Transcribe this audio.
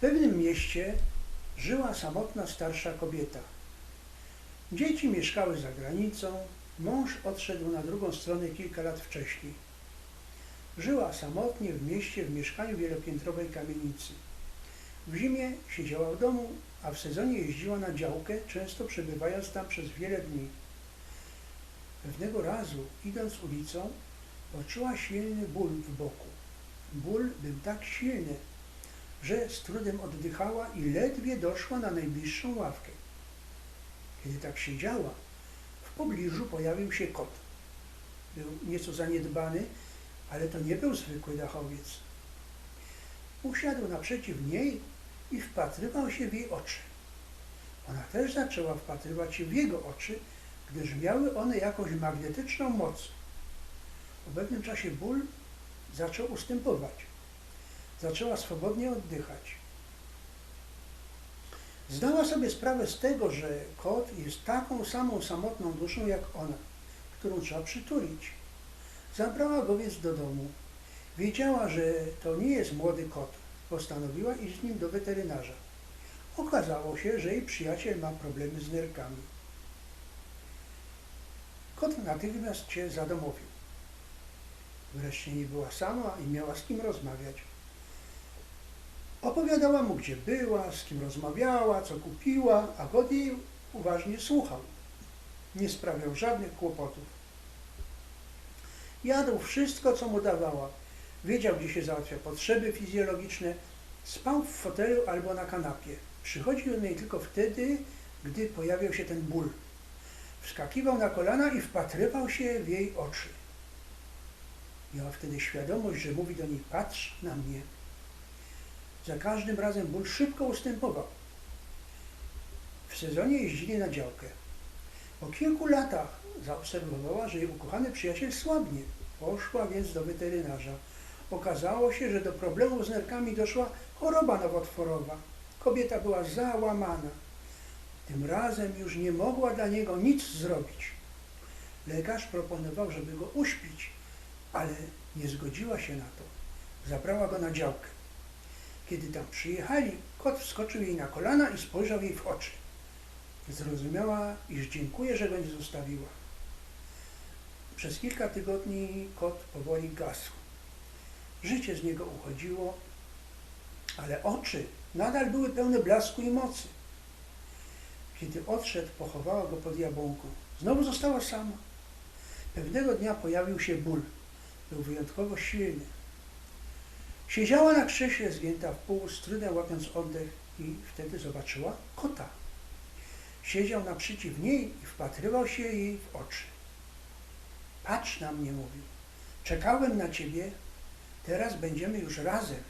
pewnym mieście żyła samotna starsza kobieta. Dzieci mieszkały za granicą, mąż odszedł na drugą stronę kilka lat wcześniej. Żyła samotnie w mieście w mieszkaniu wielopiętrowej kamienicy. W zimie siedziała w domu, a w sezonie jeździła na działkę, często przebywając tam przez wiele dni. Pewnego razu, idąc ulicą, poczuła silny ból w boku. Ból był tak silny, że z trudem oddychała i ledwie doszła na najbliższą ławkę. Kiedy tak siedziała, w pobliżu pojawił się kot. Był nieco zaniedbany, ale to nie był zwykły dachowiec. Usiadł naprzeciw niej i wpatrywał się w jej oczy. Ona też zaczęła wpatrywać się w jego oczy, gdyż miały one jakąś magnetyczną moc. Po pewnym czasie ból zaczął ustępować. Zaczęła swobodnie oddychać. Zdała sobie sprawę z tego, że kot jest taką samą samotną duszą jak ona, którą trzeba przytulić. Zabrała go więc do domu. Wiedziała, że to nie jest młody kot. Postanowiła iść z nim do weterynarza. Okazało się, że jej przyjaciel ma problemy z nerkami. Kot natychmiast się zadomowił. Wreszcie nie była sama i miała z kim rozmawiać. Opowiadała mu, gdzie była, z kim rozmawiała, co kupiła, a jej uważnie słuchał. Nie sprawiał żadnych kłopotów. Jadł wszystko, co mu dawała. Wiedział, gdzie się załatwia potrzeby fizjologiczne. Spał w fotelu albo na kanapie. Przychodził do niej tylko wtedy, gdy pojawiał się ten ból. Wskakiwał na kolana i wpatrywał się w jej oczy. Miała wtedy świadomość, że mówi do niej patrz na mnie. Za każdym razem ból szybko ustępował. W sezonie jeździli na działkę. Po kilku latach zaobserwowała, że jej ukochany przyjaciel słabnie. Poszła więc do weterynarza. Okazało się, że do problemów z nerkami doszła choroba nowotworowa. Kobieta była załamana. Tym razem już nie mogła dla niego nic zrobić. Lekarz proponował, żeby go uśpić, ale nie zgodziła się na to. Zabrała go na działkę. Kiedy tam przyjechali, kot wskoczył jej na kolana i spojrzał jej w oczy. Zrozumiała, iż dziękuję, że go nie zostawiła. Przez kilka tygodni kot powoli gasł. Życie z niego uchodziło, ale oczy nadal były pełne blasku i mocy. Kiedy odszedł, pochowała go pod jabłonką. Znowu została sama. Pewnego dnia pojawił się ból. Był wyjątkowo silny. Siedziała na krześle zgięta w pół, z łapiąc oddech i wtedy zobaczyła kota. Siedział naprzeciw niej i wpatrywał się jej w oczy. Patrz na mnie, mówił. Czekałem na ciebie, teraz będziemy już razem.